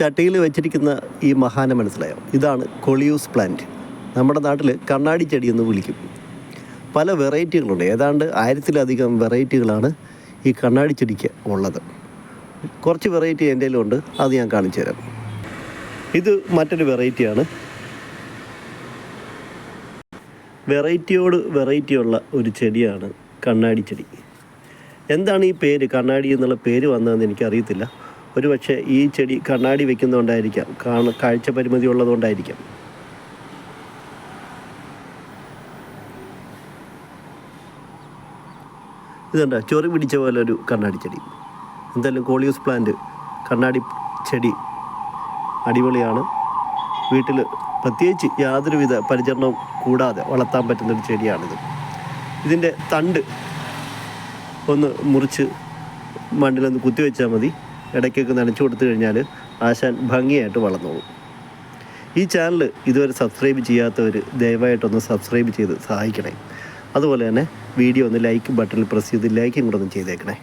ചട്ടിയിൽ വെച്ചിരിക്കുന്ന ഈ മഹാനെ മനസ്സിലായോ? ഇതാണ് കൊളിയൂസ് പ്ലാന്റ്. നമ്മുടെ നാട്ടിൽ കണ്ണാടി ചെടി എന്ന് വിളിക്കും. പല വെറൈറ്റികളുണ്ട്. ഏതാണ്ട് ആയിരത്തിലധികം വെറൈറ്റികളാണ് ഈ കണ്ണാടി ചെടിക്ക് ഉള്ളത്. കുറച്ച് വെറൈറ്റി എന്റെ ഉണ്ട് അത് ഞാൻ കാണിച്ചു തരാം. ഇത് മറ്റൊരു വെറൈറ്റിയാണ്. വെറൈറ്റിയോട് വെറൈറ്റിയുള്ള ഒരു ചെടിയാണ് കണ്ണാടി ചെടി. എന്താണ് ഈ പേര്? കണ്ണാടി എന്നുള്ള പേര് വന്നതെന്ന് എനിക്കറിയത്തില്ല. ഒരു പക്ഷേ ഈ ചെടി കണ്ണാടി വെക്കുന്നതുകൊണ്ടായിരിക്കാം കാണ കാഴ്ച പരിമിതി ഉള്ളതുകൊണ്ടായിരിക്കാം. ഇതുണ്ട്? ചൊറി പിടിച്ച പോലെ ഒരു കണ്ണാടി ചെടി. എന്തായാലും കോളിയൂസ് പ്ലാന്റ് കണ്ണാടി ചെടി അടിപൊളിയാണ്. വീട്ടിൽ പ്രത്യേകിച്ച് യാതൊരുവിധ പരിചരണവും കൂടാതെ വളർത്താൻ പറ്റുന്നൊരു ചെടിയാണിത്. ഇതിന്റെ തണ്ട് ഒന്ന് മുറിച്ച് മണ്ണിലൊന്ന് കുത്തിവെച്ചാൽ മതി. ഇടയ്ക്കൊക്കെ നനച്ചു കൊടുത്തു കഴിഞ്ഞാൽ ആശാൻ ഭംഗിയായിട്ട് വളർന്നോളും. ഈ ചാനൽ ഇതുവരെ സബ്സ്ക്രൈബ് ചെയ്യാത്തവർ ദയവായിട്ടൊന്ന് സബ്സ്ക്രൈബ് ചെയ്ത് സഹായിക്കണേ. അതുപോലെ തന്നെ വീഡിയോ ഒന്ന് ലൈക്ക് ബട്ടണിൽ പ്രസ് ചെയ്ത് ലൈക്കും കൂടെ ഒന്ന് ചെയ്തേക്കണേ.